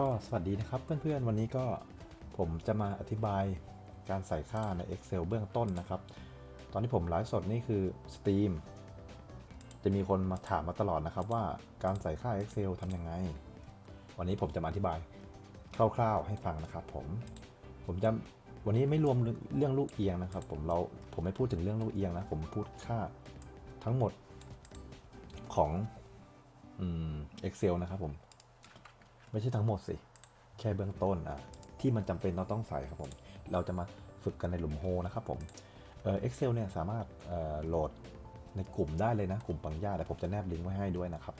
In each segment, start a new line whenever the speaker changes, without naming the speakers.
ก็สวัสดีนะครับเพื่อนๆวันนี้ก็ผมจะมาอธิบายการใส่ค่าใน Excel เบื้องต้นนะครับ ตอนที่ผมไลฟ์สดนี่คือ Steam จะมีคนมาถามมาตลอดนะครับว่าการใส่ค่า Excel ทำยังไง วันนี้ผมจะมาอธิบายคร่าวๆให้ฟังนะครับผมผมจะวันนี้ไม่รวมเรื่องลูกเอียงนะครับ ผมเราผมไม่พูดถึงเรื่องลูกเอียงนะผมพูดค่าทั้งหมดของอืม Excel นะครับผม ไม่ใช่ทั้งหมดสิ แค่เบื้องต้นอะที่มันจำเป็นเราต้องใส่ครับผม เราจะมาฝึกกันในหลุมโฮนะครับผมเอ่อ Excel เนี่ยสามารถเอ่อโหลดในกลุ่มได้เลยนะ กลุ่มปังย่าแต่ผมจะแนบลิงก์ไว้ให้ด้วยนะครับ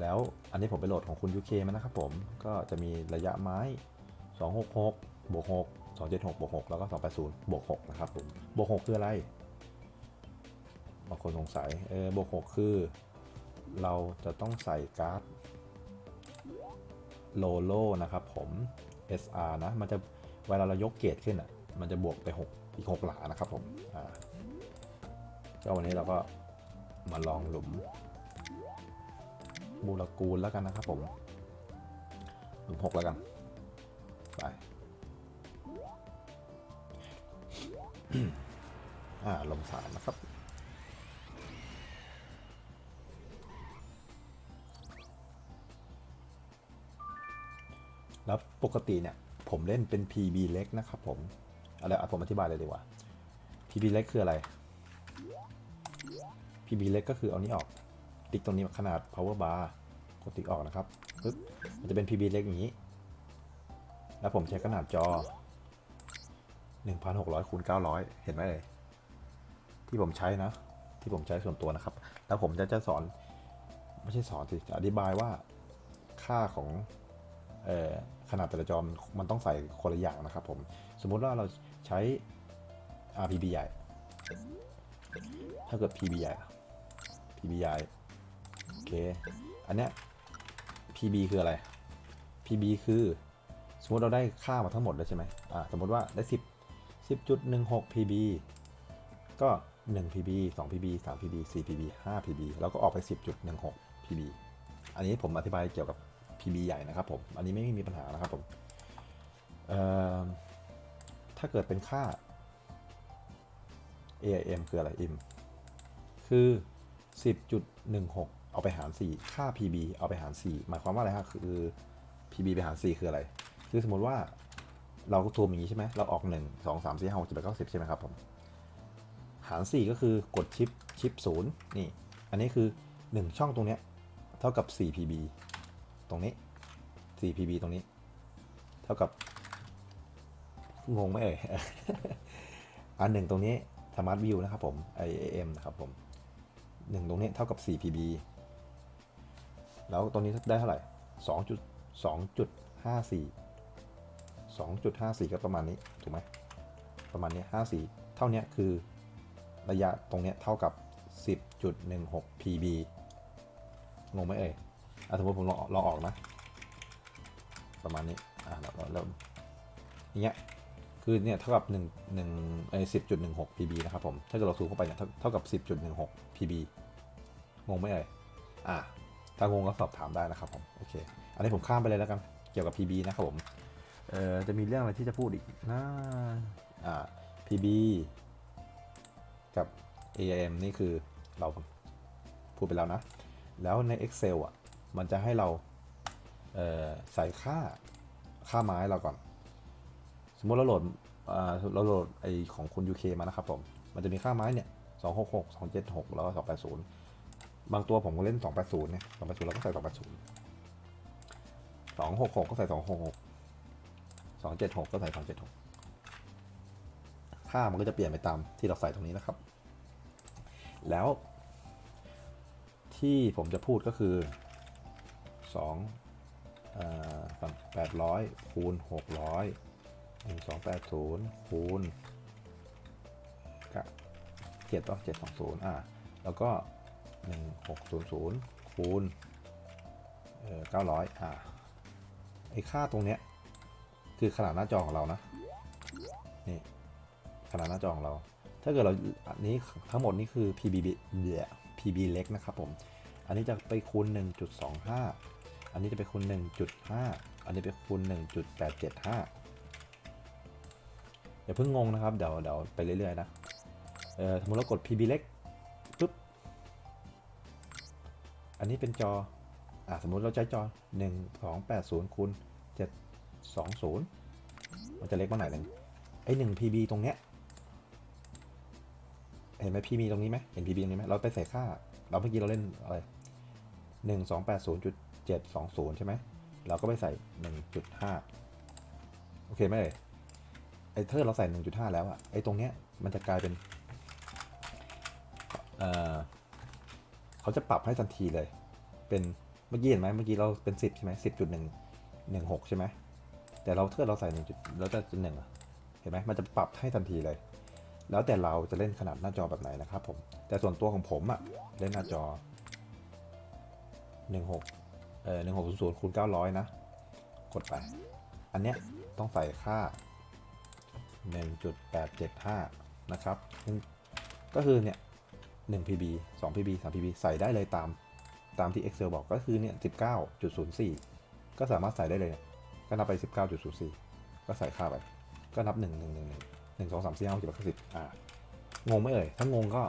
แล้วอันนี้ผมไปโหลดของคุณ UK มานะครับผม ก็จะมีระยะไม้ 266บวก6 276บวก6แล้วก็280บวก6นะครับผมบวก6คืออะไรบางคนสงสัยเออบวก6คือ เราจะต้องใส่การ์ด โลโลนะครับผม SR นะ มันจะเวลาเรายกเกรดขึ้นอะ มันจะบวกไป 6 อีก 6 หลานะครับผม อ่าก็วันนี้เราก็มาลองหลุมมูลกูลแล้วกันนะครับผม หลุม 6 แล้วกัน ไป อ่า ลงสามนะครับ แล้วปกติเนี่ยผมเล่นเป็น PB เล็กนะครับผมอะไรผมอธิบายเลยดีกว่า PB เล็กคืออะไร PB เล็กก็คือเอานี้ออก ติ๊กตรงนี้ขนาด power bar กดติ๊กออกนะครับปึ๊บมันจะเป็น PB เล็กอย่างนี้ แล้วผมใช้ขนาดจอ 1,600คูณ900 เห็นไหมเลย ที่ผมใช้นะ ที่ผมใช้ส่วนตัวนะครับ แล้วผมจะจะสอน ไม่ใช่สอนสิ จะอธิบายว่าค่าของ ขนาดแต่ละจอมมันต้องใส่คนละอย่างนะครับผมสมมุติว่าเราใช้ RPB ใหญ่ ถ้าเกิด PB ใหญ่ PB ใหญ่โอเคอันเนี้ย PB คืออะไร PB คือสมมติเราได้ค่ามาทั้งหมดเลยใช่ไหมอ่าสมมติว่าได้ 10 10.16 PB ก็ 1 PB 2 PB 3 PB 4 PB 5 PB แล้วก็ออกไป 10.16 PB อันนี้ผมอธิบายเกี่ยวกับ PB ใหญ่นะครับผม อันนี้ไม่มีปัญหานะครับผมถ้าเกิดเป็นค่า AIM คืออะไร M คือ 10.16 เอาไปหาร 4 ค่า PB เอาไปหาร 4 หมายความว่าอะไรครับคือ PB ไปหาร 4 คืออะไร คือสมมติว่าเราก็ทวมอย่างนี้ใช่ไหม เราออก 1 2 3 4 5 6 7 8 9 10 ใช่ไหมครับผม หาร 4 ก็คือกดชิปชิป0นี่ อันนี้คือ 1 ช่องตรงเนี้ยเท่ากับ 4 PB ตรงนี้ 4 PB ตรงนี้ เท่ากับงงไหมเอ่ย อันหนึ่งตรงนี้ Smart View นะครับผม IAM นะครับผมหนึ่งตรงนี้เท่ากับ 4 PB แล้วตรงนี้ได้เท่าไหร่ 2.2.54 2.54 ก็ประมาณนี้ ถูกไหม ประมาณนี้ 54 เท่านี้คือระยะตรงนี้เท่ากับ 10.16 PB งงไหมเอ่ย สมมติผมลองลองออกนะ ประมาณนี้อะเราเราเริ่มอย่างเงี้ยคือเนี่ยเท่ากับ1 1ไอ้10.16 PB นะครับผม ถ้าเกิดเราซูมเข้าไปเนี่ยเท่าเท่ากับ 10.16 PB งงไหมเอ่ยอะถ้างงก็สอบถามได้นะครับผม โอเค อันนี้ผมข้ามไปเลยแล้วกัน เกี่ยวกับ PB นะครับผม เอ่อ จะมีเรื่องอะไรที่จะพูดอีกนะอ่า PB กับ AIM นี่คือเราพูดไปแล้วนะ แล้วใน Excel อะ มันจะให้เราเใส่ค่าค่าไม้เราก่อน สมมติเราโหลดเราโหลดไอของคุณ UK มานะครับผมมันจะมีค่าไม้เนี่ย266 276แล้วก็280บางตัวผมก็เล่น280เนี่ย280เราก็ใส่280 266ก็ใส่266 276ก็ใส่276ค่ามันก็จะเปลี่ยนไปตามที่เราใส่ตรงนี้นะครับ แล้วที่ผมจะพูดก็คือ 2อ800คูณ600 1280คูณกับ7ต่อ720อ่าแล้วก็ 1600คูณเอ่อ900อ่าไอค่าตรงเนี้ยคือขนาดหน้าจอของเรานะนี่ขนาดหน้าจอของเรา ถ้าเกิดเราอันนี้ทั้งหมดนี่คือ PB เดีย PB เล็กนะครับผม อันนี้จะไปคูณ 1.25 อันนี้จะเป็นคูณ1.5 อันนี้เป็นคูณ1.875อย่าเพิ่งงงนะครับ เดี๋ยวเดี๋ยวไปเรื่อยๆนะ เออสมมติเรากด PB เล็กปุ๊บ อันนี้เป็นจอ อะสมมุติเราใช้จอ 1280คูณ720 มันจะเล็กมาไหนอยหนึ่งไอ้หนึ่ง PB ตรงเนี้ยเห็นไหม PB ตรงนี้ไหมเห็น PB ตรงนี้ไหมเราไปใส่ค่า เราเมื่อกี้เราเล่นอะไรหนึ่งสองแปดศูนย์จุด เจ็ดสองศูนย์ใช่ไหม เราก็ไปใส่หนึ่งจุดห้าโอเคไหมเอ่ยไอ้เธอเราใส่หนึ่งจุดห้าแล้วอะไอ้ตรงเนี้ยมันจะกลายเป็นเอ่อเขาจะปรับให้ทันทีเลย เป็นเมื่อกี้เห็นไหมเมื่อกี้เราเป็นสิบใช่ไหมสิบจุดหนึ่งหนึ่งหกใช่ไหมแต่เราถ้าเราใส่หนึ่งจุดแล้วจะจุดหนึ่งเห็นไหมมันจะปรับให้ทันทีเลย แล้วแต่เราจะเล่นขนาดหน้าจอแบบไหนนะครับผม แต่ส่วนตัวของผมอะเล่นหน้าจอ16 เอ่อ1600คูณ900นะ กดไป อันเนี้ยต้องใส่ค่า 1.875 นะครับ ก็คือเนี่ย1 PB 2 PB 3 PB ใส่ได้เลยตามตามที่ Excel บอกก็คือเนี่ย19.04 ก็สามารถใส่ได้เลย ก็นับไป 19.04 ก็ใส่ค่าไป ก็นับ 1 1 1 1 1 2 3 4 5 6 7 8 9 10อ่างงไม่เอ่ย ถ้างงก็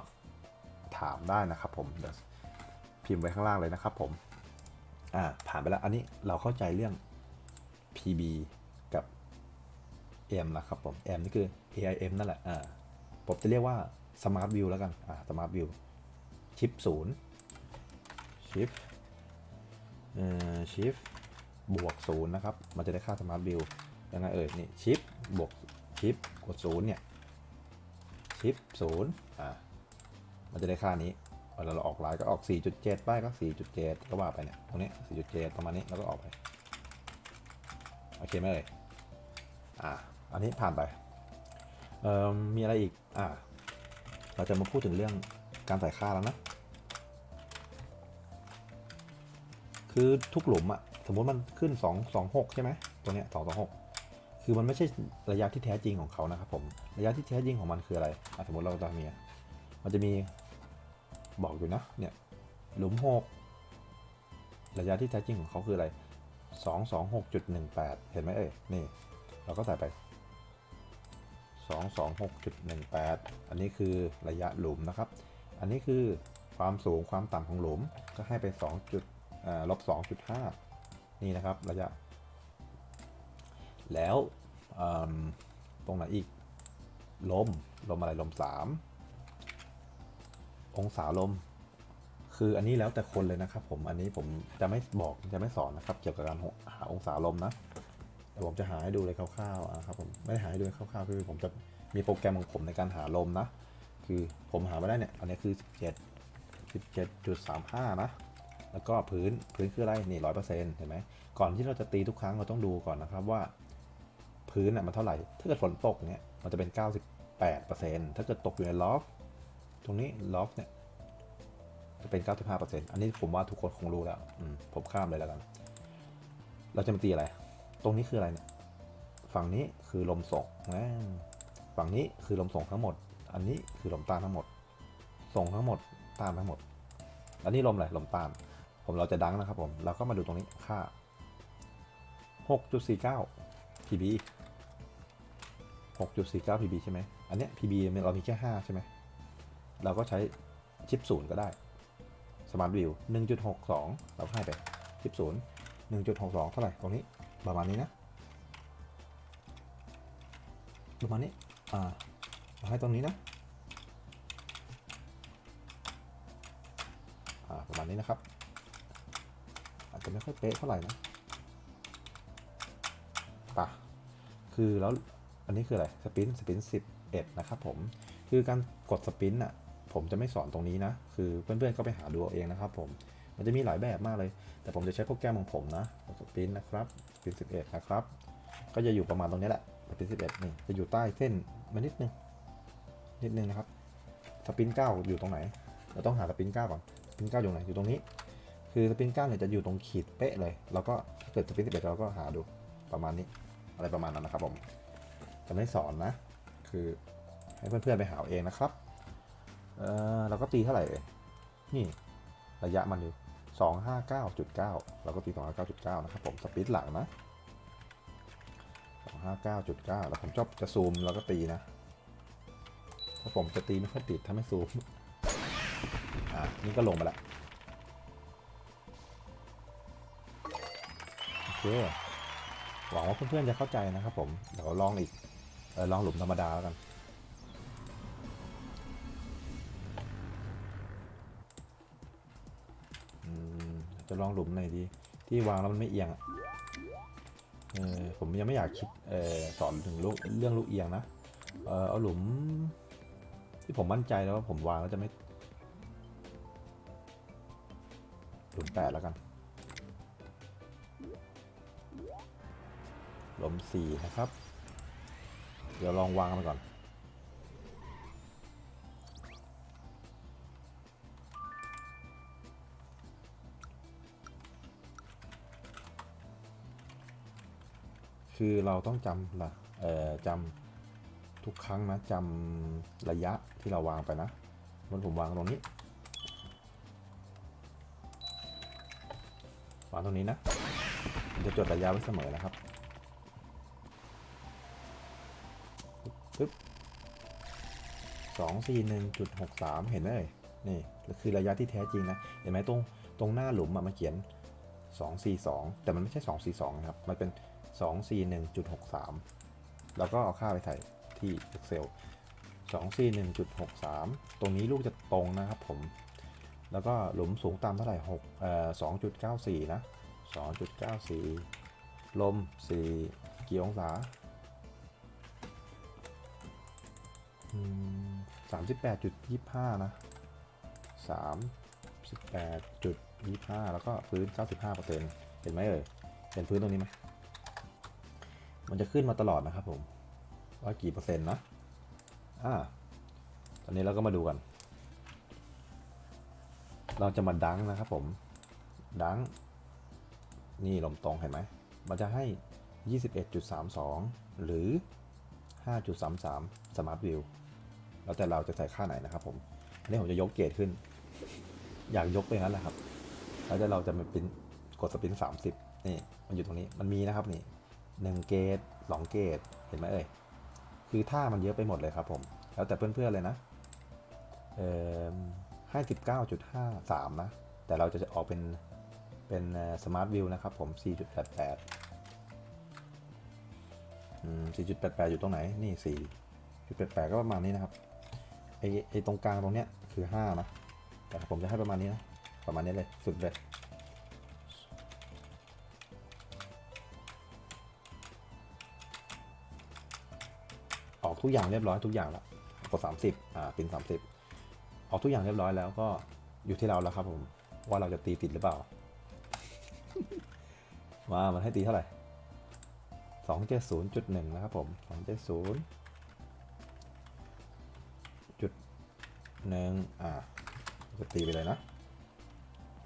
ถามได้นะครับผม พิมพ์ไว้ข้างล่างเลยนะครับผม อ่าผ่านไปแล้ว อันนี้เราเข้าใจเรื่อง PB กับ M นะครับผม M นี่คือ AIM นั่นแหละอ่าผมจะเรียกว่า Smart View แล้วกันอ่า Smart View ชิปศูนย์ชิปเอ่อชิปบวกศูนย์นะครับ มันจะได้ค่า Smart View ยังไงเอ่ยนี่ชิปบวกชิปกดศูนย์เนี่ยชิปศูนย์อ่ามันจะได้ค่านี้ เวลาเราออกลน์ก็ออก 4.7 ป้ายก็ 4.7 ก็ว่าไปเนี่ยตรงนี้ 4.7 ประมาณนี้แล้วก็ออกไปโอเคไหมเอ่ยอ่าอันนี้ผ่านไปเอ่อมีอะไรอีกอ่าเราจะมาพูดถึงเรื่องการใส่ค่าแล้วนะ คือทุกหลุมอะสมมติมันขึ้น 2 2 6 ใช่ไหมตัวเนี้ย2 2 6 คือมันไม่ใช่ระยะที่แท้จริงของเขานะครับผม ระยะที่แท้จริงของมันคืออะไรอะสมมติเราจะมี มันจะมี บอกอยู่นะเนี่ยหลุม 6 ระยะที่แท้จริงของเขาคืออะไร 226.18 เห็นไหมเอ่ยนี่ เราก็ใส่ไป 226.18 อันนี้คือระยะหลุมนะครับ อันนี้คือความสูงความต่ำของหลุมก็ให้ไป2จุดอ่าลบ2.5 นี่นะครับระยะ แล้วตรงไหนอีกลมลมอะไรลม 3 องศาลม คืออันนี้แล้วแต่คนเลยนะครับ ผมอันนี้ผมจะไม่บอกจะไม่สอนนะครับ เกี่ยวกับการหาองศาลมนะเดี๋ยวผมจะหาให้ดูเลยคร่าวๆอะครับผมไม่ได้หาให้ดูคร่าวๆคือผมจะมีโปรแกรมของผมในการหาลมนะ คือผมหามาได้เนี่ยอันนี้คือ 17 17.35 นะแล้วก็พื้นพื้นคืออะไรนี่ร้อยเปอร์เซ็นต์เห็นไหมก่อนที่เราจะตีทุกครั้งเราต้องดูก่อนนะครับว่า พื้นน่ะมันเท่าไหร่ ถ้าเกิดฝนตกเนี่ยมันจะเป็น 98เปอร์เซ็นต์ถ้าเกิดตกอยู่ในล็อฟ ตรงนี้ล็อฟเนี่ยจะเป็น 95เปอร์เซ็นต์อันนี้ผมว่าทุกคนคงรู้แล้วอืมผมข้ามเลยแล้วกัน เราจะมาตีอะไร ตรงนี้คืออะไรเนี่ย ฝั่งนี้คือลมส่งนะฝั่งนี้คือลมส่งทั้งหมด อันนี้คือลมต้านทั้งหมด ส่งทั้งหมด ต้านทั้งหมด อันนี้ลมอะไร ลมต้าน ผมเราจะดังนะครับผม เราก็มาดูตรงนี้ค่า 6.49 PB 6.49 PB ใช่ไหม อันเนี้ย PB เรามีแค่ 5 ใช่ไหม เราก็ใช้ชิปศูนย์ก็ได้ Smart View 1.62 เราให้ไปชิปศูนย์1.62 เท่าไหร่ตรงนี้ประมาณนี้นะประมาณนี้อ่าเราให้ตรงนี้นะอ่าประมาณนี้นะครับ อาจจะไม่ค่อยเป๊ะเท่าไหร่นะป่ะคือแล้วอันนี้คืออะไรสปินสปินสิบเอ็ดนะครับผม คือการกดสปินอะ ผมจะไม่สอนตรงนี้นะ คือเพื่อนๆก็ไปหาดูเอาเองนะครับผม มันจะมีหลายแบบมากเลย แต่ผมจะใช้โปรแกรมของผมนะสปินนะครับสปินสิบเอ็ดนะครับ ก็จะอยู่ประมาณตรงนี้แหละสปินสิบเอ็ดนี่ จะอยู่ใต้เส้นมานิดนึง นิดนึงนะครับ สปินเก้าอยู่ตรงไหน เราต้องหาสปินเก้าก่อน สปินเก้าอยู่ไหน อยู่ตรงนี้ คือสปินเก้าเนี่ยจะอยู่ตรงขีดเป๊ะเลย แล้วก็ถ้าเกิดสปินสิบเอ็ดเราก็หาดูประมาณนี้ อะไรประมาณนั้นนะครับผม จะไม่สอนนะ คือให้เพื่อนๆไปหาเองนะครับ เออเราก็ตีเท่าไหร่เอ่ยนี่ระยะมันอยู่259.9เราก็ตี259.9นะครับผมสปีดหลังนะ259.9แล้วผมชอบจะซูมแล้วก็ตีนะเพราะผมจะตีไม่ค่อยติดถ้าไม่ซูมอะนี่ก็ลงไปแล้วโอเคหวังว่าเพื่อนๆจะเข้าใจนะครับผมเดี๋ยวลองอีกเออลองหลุมธรรมดาแล้วกัน จะลองหลุมไหนดี ที่วางแล้วมันไม่เอียงอะเออผมยังไม่อยากคิดเออสอนถึงลูกเรื่องลูกเอียงนะเออเอาหลุม ที่ผมมั่นใจแล้วว่าผมวางแล้วจะไม่หลุมแปดแล้วกันหลุมสี่นะครับ เดี๋ยวลองวางกันไปก่อน คือเราต้องจำละเอ่อจำทุกครั้งนะจำระยะที่เราวางไปนะมันผมวางตรงนี้ วางตรงนี้นะ จะจดระยะไว้เสมอนะครับปึ๊บสองสี่หนึ่งจุดหกสามเห็นไหมเนี่คือระยะที่แท้จริงนะ เห็นไหมตรงตรงหน้าหลุมอะมาเขียน 242 แต่มันไม่ใช่ 242 นะครับ มันเป็น 241.63 แล้วก็เอาค่าไปใส่ที่ Excel 241.63 ตรงนี้ลูกจะตรงนะครับผม แล้วก็หลุมสูงต่ำเท่าไหร่6เอ่อ2.94 นะ 2.94 ลม 4 กี่องศาอืม38.25นะ38.25แล้วก็พื้น95%เห็นไหมเอ่ยเห็นพื้นตรงนี้ไหม มันจะขึ้นมาตลอดนะครับผมว่ากี่เปอร์เซ็นต์นะอ่าตอนนี้เราก็มาดูกัน เราจะมาดังนะครับผม ดัง นี่ลมตรงเห็นไหม มันจะให้ 21.32 หรือ 5.33 Smart View แล้วแต่เราจะใส่ค่าไหนนะครับผมอันนี้ผมจะยกเกรดขึ้น อยากยกไปงั้นแหละครับ แล้วแต่เราจะมาเป็นกดสปินสามสิบนี่ มันอยู่ตรงนี้ มันมีนะครับนี่ หนึ่งเกตสองเกตเห็นไหมเอ่ยคือท่ามันเยอะไปหมดเลยครับผม แล้วแต่เพื่อนๆเลยนะเอ่อห้าสิบเก้าจุดห้าสามนะ แต่เราจะออกเป็นเป็นสมาร์ทวิวนะครับผมสี่จุดแปดแปดสี่จุดแปดแปดอยู่ตรงไหน นี่สี่จุดแปดแปดก็ประมาณนี้นะครับไอไอตรงกลางตรงเนี้ยคือห้านะ แต่ผมจะให้ประมาณนี้นะ ประมาณนี้เลยสุดเลย ทุกอย่างเรียบร้อยทุกอย่างแล้วกด 30อ่าปิน30 ออกทุกอย่างเรียบร้อยแล้วก็อยู่ที่เราแล้วครับผม ว่าเราจะตีติดหรือเปล่า มามันให้ตีเท่าไหร่270.1นะครับผม270จุดหนึ่งอ่าจะตีไปเลยนะ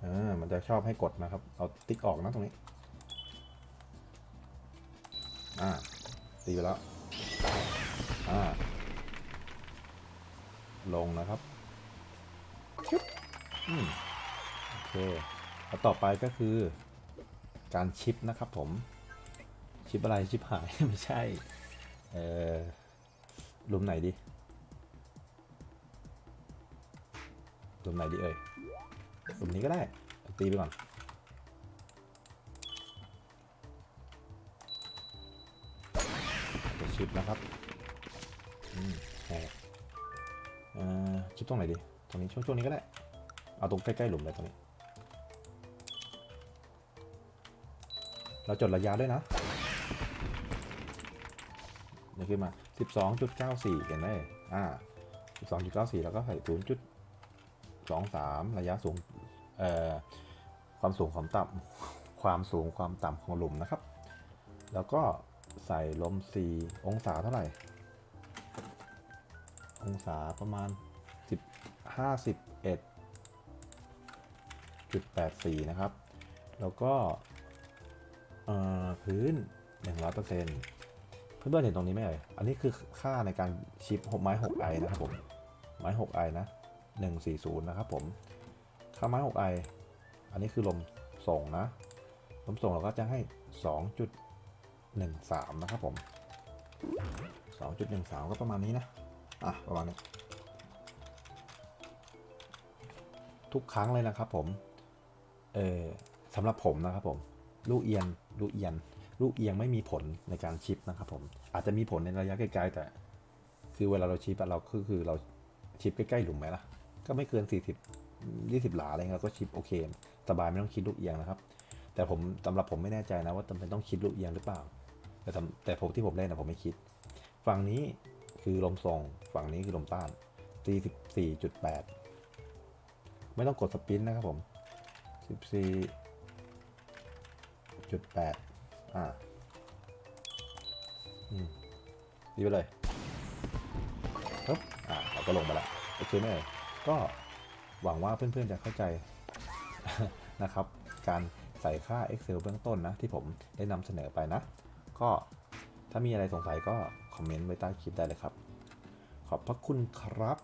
อ่ามันจะชอบให้กดนะครับ เอาติ๊กออกนะตรงนี้ อ่า ตีไปแล้ว อ่า ลงนะครับชึบอืมโอเคแล้วต่อไปก็คือ การชิปนะครับผม ชิปอะไรชิปหาย ไม่ใช่ เอ่อหลุมไหนดีหลุมไหนดีเอ่ยหลุมนี้ก็ได้ ตีไปก่อนชิปนะครับอืม แหกชิปตรงไหนดี ตรงนี้ช่วงช่วงนี้ก็ได้ เอาตรงใกล้ๆหลุมเลยตรงนี้ เราจดระยะด้วยนะนี่ขึ้นมา 12.94 เห็นไหมอ่า 12.94 แล้วก็ใส่ 0.23 ระยะสูง เอ่อ ความสูงความต่ำความสูงความต่ำของหลุมนะครับ แล้วก็ใส่ลม 4 องศาเท่าไหร่ องศาประมาณ10 51จุด84 นะครับ แล้วก็เอ่อพื้น 100%เพื่อนๆเห็นตรงนี้ไหมเอ่ย อันนี้คือค่าในการชิป6ไม้6ไอนะครับผม ไม้6ไอนะ 140 นะครับผม ค่าไม้6ไออันนี้คือลมส่งนะ ลมส่งเราก็จะให้ 2.13 นะครับผม 2.13 ก็ประมาณนี้นะ อะประมาณนี้ทุกครั้งเลยนะครับผม เออสำหรับผมนะครับผม ลูกเอียง ลูกเอียง ลูกเอียงไม่มีผลในการชิปนะครับผม อาจจะมีผลในระยะไกลๆแต่ คือเวลาเราชิปเราคือคือเราชิปใกล้ๆหลุมไหมล่ะ ก็ไม่เกิน 40 20 หลาอะไรเงี้ยเราก็ชิปโอเค สบายไม่ต้องคิดลูกเอียงนะครับ แต่ผมสำหรับผมไม่แน่ใจนะว่าจำเป็นต้องคิดลูกเอียงหรือเปล่า แต่แต่ผมที่ผมเล่นนะผมไม่คิด ฝั่งนี้ คือลมส่ง ฝั่งนี้คือลมต้านตี14.8 ไม่ต้องกดสปินนะครับผม 14.8 อ่าอืมดีไปเลยปึ๊บอ่าเราก็ลงมาล้วโอเคไหมเอ่ยก็หวังว่าเพื่อนๆจะเข้าใจนะครับ การใส่ค่า Excel เบื้องต้นนะ ที่ผมได้นำเสนอไปนะ ก็ถ้ามีอะไรสงสัยก็ คอมเมนต์ไว้ใต้คลิปได้เลยครับ ขอบพระคุณครับ